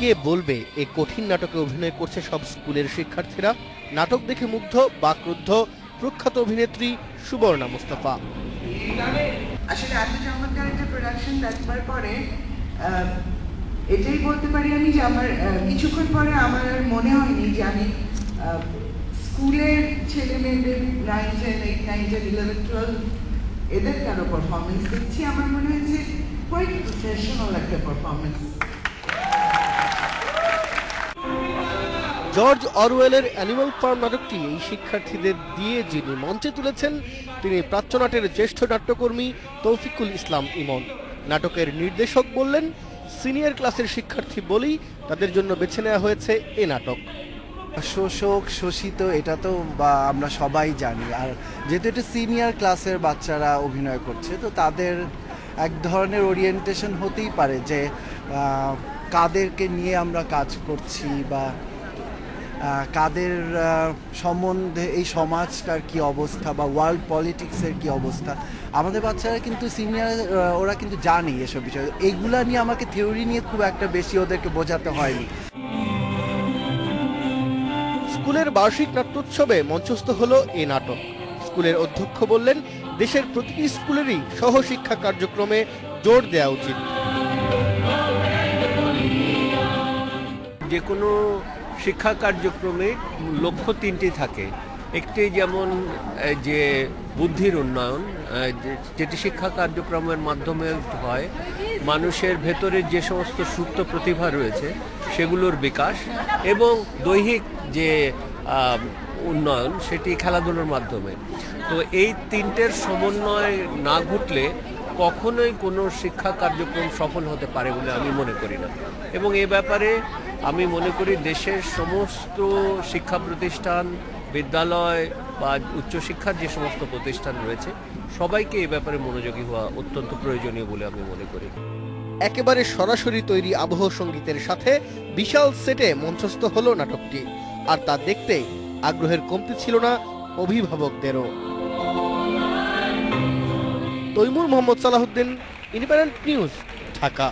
কে বলবে? এই কঠিন নাটকে অভিনয় করছে সব স্কুলের শিক্ষার্থীরা। নাটক দেখে মুগ্ধ বা ক্রুদ্ধ প্রখ্যাত অভিনেত্রী সুবর্ণা মুস্তাফা। আসলে এত চমৎকার একটা প্রোডাকশন দেখবার পরে এটাই বলতে পারি আমি যে আমার কিছুক্ষণ পরে আমার মনে হয়নি যে আমি স্কুলের ছেলে মেয়েদের nine ten eight nine ten eleven twelve এদের কারও পারফরমেন্স দেখছি? আমার মনে হয়েছে কোয়াইট প্রফেশনাল একটা পারফরমেন্স জর্জ অরওয়েলের অ্যানিমাল ফার্ম নাটকটি এই শিক্ষার্থীদের দিয়ে যিনি মঞ্চে তুলেছেন, তিনি প্রাচ্যনাটের জ্যেষ্ঠ নাট্যকর্মী তৌফিকুল ইসলাম ইমন। নাটকের নির্দেশক বললেন, সিনিয়র ক্লাসের শিক্ষার্থী বলেই তাদের জন্য বেছে নেওয়া হয়েছে এ নাটক। শোষক, শোষিত, এটা তো বা আমরা সবাই জানি। আর যেহেতু এটা সিনিয়র ক্লাসের বাচ্চারা অভিনয় করছে, তো তাদের এক ধরনের ওরিয়েন্টেশন হতেই পারে যে কাদেরকে নিয়ে আমরা কাজ করছি বা কাদের সম্বন্ধে এই সমাজটার কি অবস্থা বা ওয়ার্ল্ড পলিটিক্সের কি অবস্থা? আমাদের বাচ্চারা কিন্তু সিনিয়র ওরা কিন্তু জানে এসব বিষয়। এইগুলা নিয়ে আমাকে থিওরি নিয়ে খুব একটা বেশি ওদেরকে বোঝাতে হয়নি। স্কুলের বার্ষিক নাট্যোৎসবে মঞ্চস্থ হলো এ নাটক। স্কুলের অধ্যক্ষ বললেন দেশের প্রতিটি স্কুলেরই সহশিক্ষা কার্যক্রমে জোর দেওয়া উচিত। যে কোনো শিক্ষা কার্যক্রমে লক্ষ্য তিনটি থাকে। একটি যেমন যে বুদ্ধির উন্নয়ন যেটি শিক্ষা কার্যক্রমের মাধ্যমে হয়, মানুষের ভেতরে যে সমস্ত সুপ্ত প্রতিভা রয়েছে, সেগুলোর বিকাশ এবং দৈহিক যে উন্নয়ন, সেটি খেলাধুলোর মাধ্যমে। তো এই তিনটের সমন্বয় না ঘটলে কখনোই কোনো শিক্ষা কার্যক্রম সফল হতে পারে বলে আমি মনে করি না। এবং এ ব্যাপারে আমি মনে করি দেশের সমস্ত শিক্ষা প্রতিষ্ঠান, বিদ্যালয় বা উচ্চশিক্ষার যে সমস্ত প্রতিষ্ঠান রয়েছে, সবাইকে এ ব্যাপারে মনোযোগী হওয়া অত্যন্ত প্রয়োজনীয় বলে আমি মনে করি। একেবারে সরাসরি তৈরি আবহ সঙ্গীতের সাথে বিশাল সেটে মঞ্চস্থ হলো নাটকটি। আর তা দেখতে আগ্রহের কমতি ছিল না অভিভাবকদেরও। Taimur Mohammad Salahuddin Independent News Dhaka.